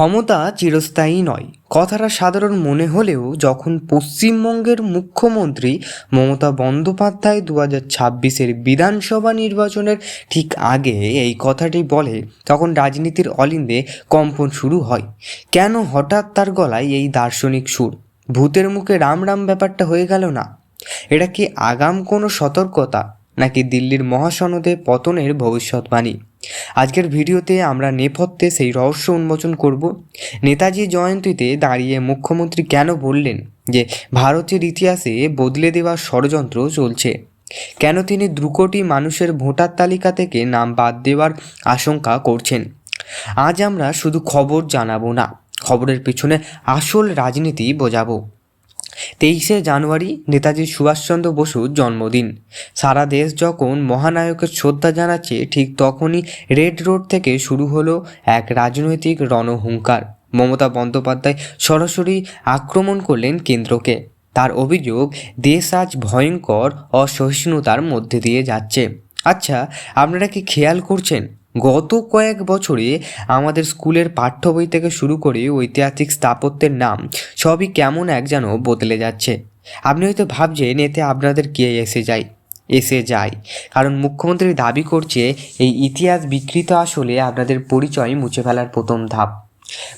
ক্ষমতা চিরস্থায়ী নয়। কথাটা সাধারণ মনে হলেও যখন পশ্চিমবঙ্গের মুখ্যমন্ত্রী মমতা বন্দ্যোপাধ্যায় দু হাজার ছাব্বিশের বিধানসভা নির্বাচনের ঠিক আগে এই কথাটি বলে, তখন রাজনীতির অলিন্দে কম্পন শুরু হয়। কেন হঠাৎ তার গলায় এই দার্শনিক সুর? ভূতের মুখে রাম রাম ব্যাপারটা হয়ে গেল না? এটা কি আগাম কোনো সতর্কতা, নাকি দিল্লির মহাসনদে পতনের ভবিষ্যৎবাণী? আজকের ভিডিওতে আমরা নেপথ্যে সেই রহস্য উন্মোচন করব। নেতাজি জয়ন্তীতে দাঁড়িয়ে মুখ্যমন্ত্রী কেন বললেন যে ভারতের ইতিহাসে বদলে দেওয়ার ষড়যন্ত্র চলছে? কেন তিনি দু কোটি মানুষের ভোটার তালিকা থেকে নাম বাদ দেওয়ার আশঙ্কা করছেন? আজ আমরা শুধু খবর জানাব না, খবরের পিছনে আসল রাজনীতি বোঝাবো। তেইশে জানুয়ারি নেতাজি সুভাষচন্দ্র বসুর জন্মদিন। সারা দেশ যখন মহানায়কের শ্রদ্ধা জানাচ্ছে, ঠিক তখনই রেড রোড থেকে শুরু হলো এক রাজনৈতিক রণহুঙ্কার। মমতা বন্দ্যোপাধ্যায় সরাসরি আক্রমণ করলেন কেন্দ্রকে। তার অভিযোগ, দেশ আজ ভয়ঙ্কর অসহিষ্ণুতার মধ্যে দিয়ে যাচ্ছে। আচ্ছা আপনারা কি খেয়াল করছেন? গত কয়েক বছরে আমাদের স্কুলের পাঠ্য বই থেকে শুরু করে ঐতিহাসিক স্থাপত্যের নাম সবই কেমন এক যেন বদলে যাচ্ছে। আপনি হয়তো ভাবছেন, এতে আপনাদের কে এসে যায়? এসে যায়। কারণ মুখ্যমন্ত্রী দাবি করছে, এই ইতিহাস বিকৃত আসলে আপনাদের পরিচয় মুছে ফেলার প্রথম ধাপ।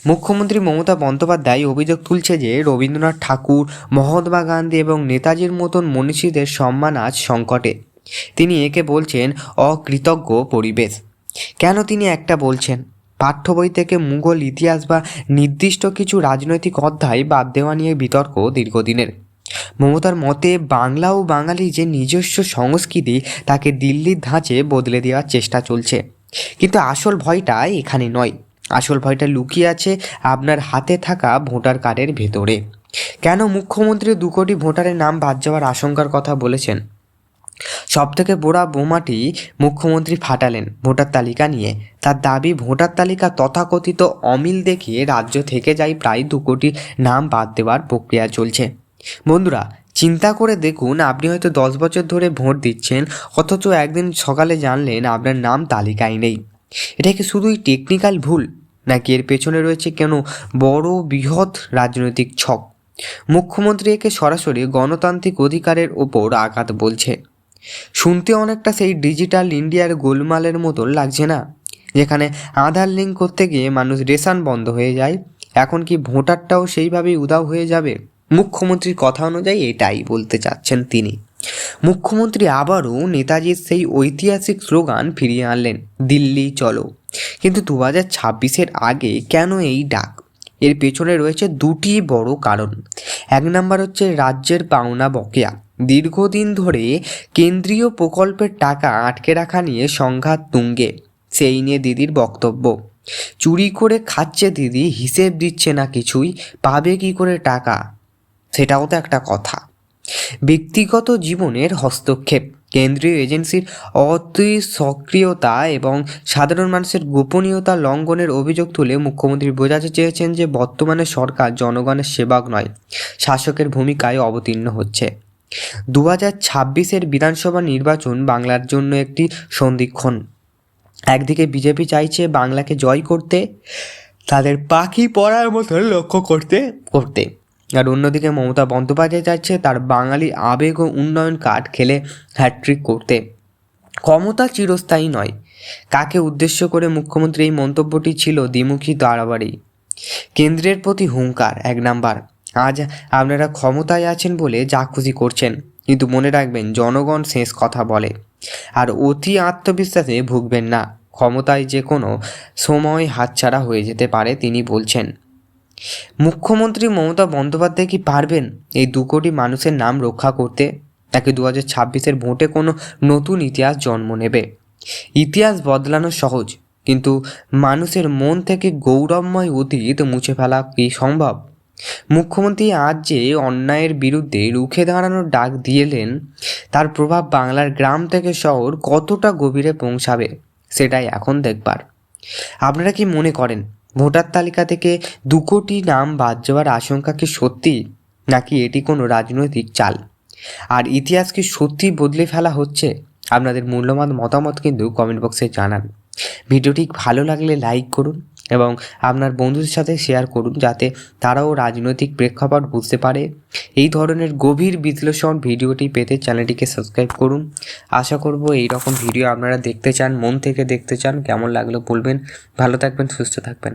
মুখ্যমন্ত্রী মমতা বন্দ্যোপাধ্যায় অভিযোগ তুলছে যে, রবীন্দ্রনাথ ঠাকুর, মহাত্মা গান্ধী এবং নেতাজির মতন মনীষীদের সম্মান আজ সংকটে। তিনি একে বলছেন, অকৃতজ্ঞ পরিবেশ। কেন তিনি একটা বলছেন? পাঠ্য বই থেকে মুঘল ইতিহাস বা নির্দিষ্ট কিছু রাজনৈতিক অধ্যায় বাদ দেওয়া নিয়ে বিতর্ক দীর্ঘদিনের। মমতার মতে, বাংলা ও বাঙালি যে নিজস্ব সংস্কৃতি, তাকে দিল্লির ধাঁচে বদলে দেওয়ার চেষ্টা চলছে। কিন্তু আসল ভয়টা এখানে নয়। আসল ভয়টা লুকিয়ে আছে আপনার হাতে থাকা ভোটার কার্ডের ভেতরে। কেন মুখ্যমন্ত্রী দু কোটি ভোটারের নাম বাদ যাওয়ার আশঙ্কার কথা বলেছেন? সবথেকে বড় বোমাটি মুখ্যমন্ত্রী ফাটালেন ভোটার তালিকা নিয়ে। তার দাবি, ভোটার তালিকা তথাকথিত অমিল দেখিয়ে রাজ্য থেকে যায় প্রায় দু কোটি নাম বাদ দেওয়ার প্রক্রিয়া চলছে। বন্ধুরা, চিন্তা করে দেখুন, আপনি হয়তো দশ বছর ধরে ভোট দিচ্ছেন, অথচ একদিন সকালে জানলেন আপনার নাম তালিকায় নেই। এটা কি শুধুই টেকনিক্যাল ভুল, নাকি এর পেছনে রয়েছে কেন বড় বৃহৎ রাজনৈতিক ছক? মুখ্যমন্ত্রী একে সরাসরি গণতান্ত্রিক অধিকারের ওপর আঘাত বলছে। শুনতে অনেকটা সেই ডিজিটাল ইন্ডিয়ার গোলমালের মতন লাগছে না, যেখানে আধার লিঙ্ক করতে গিয়ে মানুষ রেশন বন্ধ হয়ে যায়। এখন কি ভোটারটাও সেইভাবেই উদাও হয়ে যাবে? মুখ্যমন্ত্রীর কথা অনুযায়ী এটাই বলতে চাচ্ছেন তিনি। মুখ্যমন্ত্রী আবারও নেতাজির সেই ঐতিহাসিক স্লোগান ফিরিয়ে আনলেন, দিল্লি চলো। কিন্তু দু হাজার ছাব্বিশের আগে কেন এই ডাক? এর পেছনে রয়েছে দুটি বড় কারণ। এক নম্বর হচ্ছে রাজ্যের পাওনা বকেয়া। দীর্ঘদিন ধরে কেন্দ্রীয় প্রকল্পের টাকা আটকে রাখা নিয়ে সংঘাত তুঙ্গে। সেই নিয়ে দিদির বক্তব্য। চুরি করে খাচ্ছে দিদি, হিসেব দিচ্ছে না কিছুই, পাবে কি করে টাকা? সেটাও তো একটা কথা। ব্যক্তিগত জীবনের হস্তক্ষেপ। কেন্দ্রীয় এজেন্সির অতি সক্রিয়তা এবং সাধারণ মানুষের গোপনীয়তা লঙ্ঘনের অভিযোগ তুলে মুখ্যমন্ত্রী বোঝাতে চেয়েছেন যে বর্তমানে সরকার জনগণের সেবক নয়, শাসকের ভূমিকায় অবতীর্ণ হচ্ছে। দু হাজার ছাব্বিশের বিধানসভা নির্বাচন বাংলার জন্য একটি সন্ধিক্ষণ। একদিকে বিজেপি চাইছে বাংলাকে জয় করতে, তাদের পাখি পড়ার মতো লক্ষ্য করতে করতে। আর অন্যদিকে মমতা বন্দ্যোপাধ্যায় চাইছে তার বাঙালি আবেগ ও উন্নয়ন কার্ড খেলে হ্যাট্রিক করতে। ক্ষমতা চিরস্থায়ী নয়। কাকে উদ্দেশ্য করে মুখ্যমন্ত্রী এই মন্তব্যটি ছিল দ্বিমুখী দাঁড়াবাড়ি। কেন্দ্রের প্রতি হুঙ্কার, এক নাম্বার। আজ আপনারা ক্ষমতায় আছেন বলে যা খুশি করছেন, কিন্তু মনে রাখবেন জনগণ শেষ কথা বলে। আর অতি আত্মবিশ্বাসে ভুগবেন না, ক্ষমতায় যে কোনো সময় হাতছাড়া হয়ে যেতে পারে, তিনি বলছেন। মুখ্যমন্ত্রী মমতা বন্দ্যোপাধ্যায় কি পারবেন এই দু কোটি মানুষের নাম রক্ষা করতে? তাকে দু হাজার ছাব্বিশের ভোটে কোনো নতুন ইতিহাস জন্ম নেবে? ইতিহাস বদলানো সহজ, কিন্তু মানুষের মন থেকে গৌরবময় অতীত মুছে ফেলা কি সম্ভব? মুখ্যমন্ত্রী আজ যে অন্যায়ের বিরুদ্ধে রুখে দাঁড়ানোর ডাক দিয়েলেন, তার প্রভাব বাংলার গ্রাম থেকে শহর কতটা গভীরে পৌঁছাবে, সেটাই এখন দেখবার। আপনারা কি মনে করেন, ভোটার তালিকা থেকে দু কোটি নাম বাদ যাওয়ার আশঙ্কা কি সত্যি, নাকি এটি কোনো রাজনৈতিক চাল? আর ইতিহাস কি সত্যি বদলে ফেলা হচ্ছে? আপনাদের মূল্যবান মতামত কিন্তু কমেন্ট বক্সে জানান। ভিডিওটি ভালো লাগলে লাইক করুন এবং আপনার বন্ধুদের সাথে শেয়ার করুন যাতে তারাও রাজনৈতিক প্রেক্ষাপট বুঝতে পারে। এই ধরনের গভীর বিশ্লেষণ ভিডিওটি পেতে চ্যানেলটিকে সাবস্ক্রাইব করুন। আশা করব এই রকম ভিডিও আপনারা দেখতে চান, মন থেকে দেখতে চান। কেমন লাগল বলবেন। ভালো থাকবেন, সুস্থ থাকবেন।